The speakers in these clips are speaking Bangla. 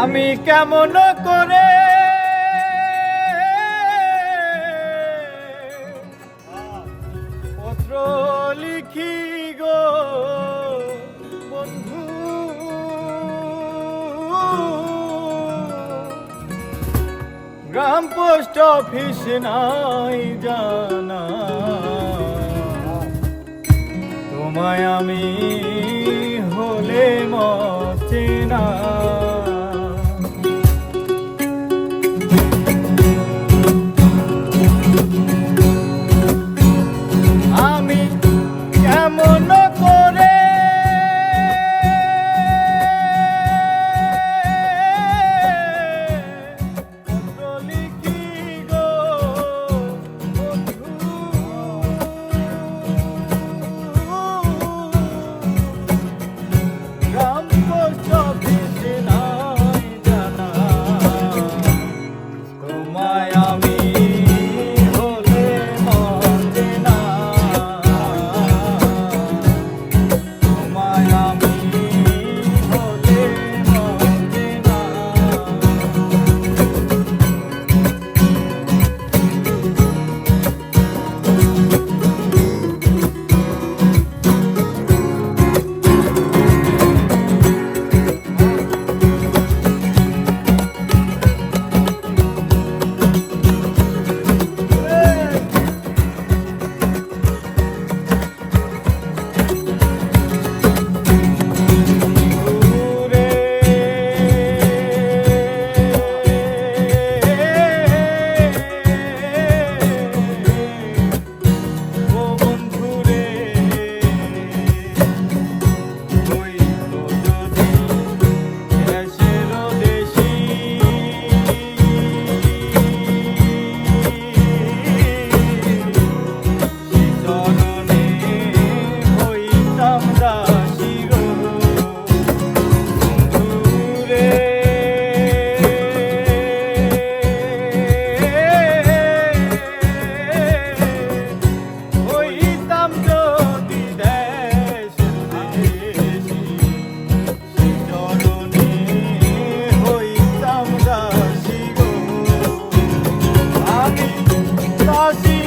আমি কেমন করে? পত্র লিখি গো বন্ধু। গ্রাম পোস্ট অফিস নাই জানা। তোমায় আমি Cause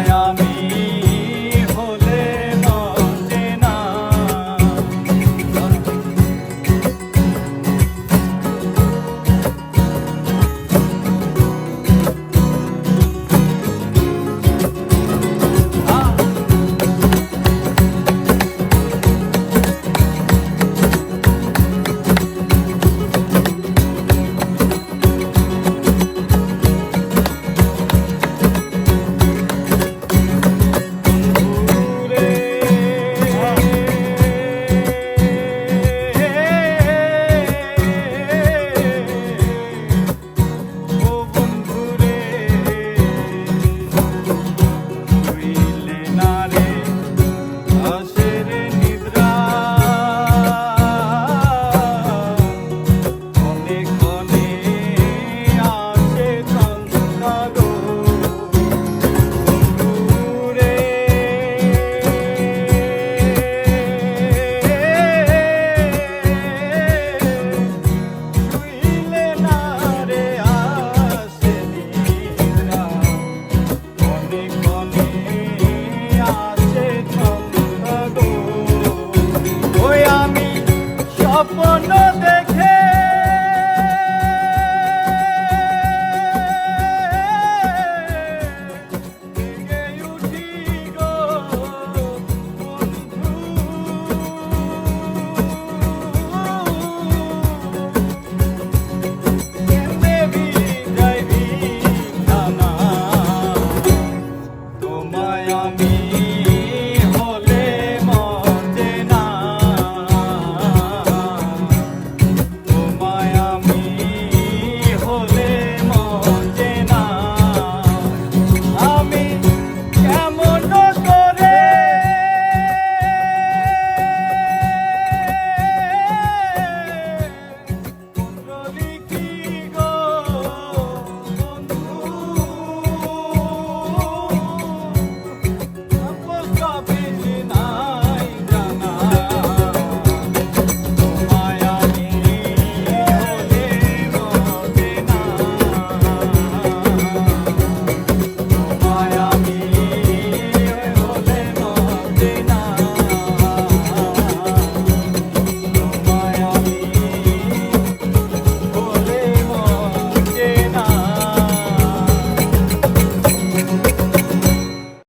Miami. Ho'oponopono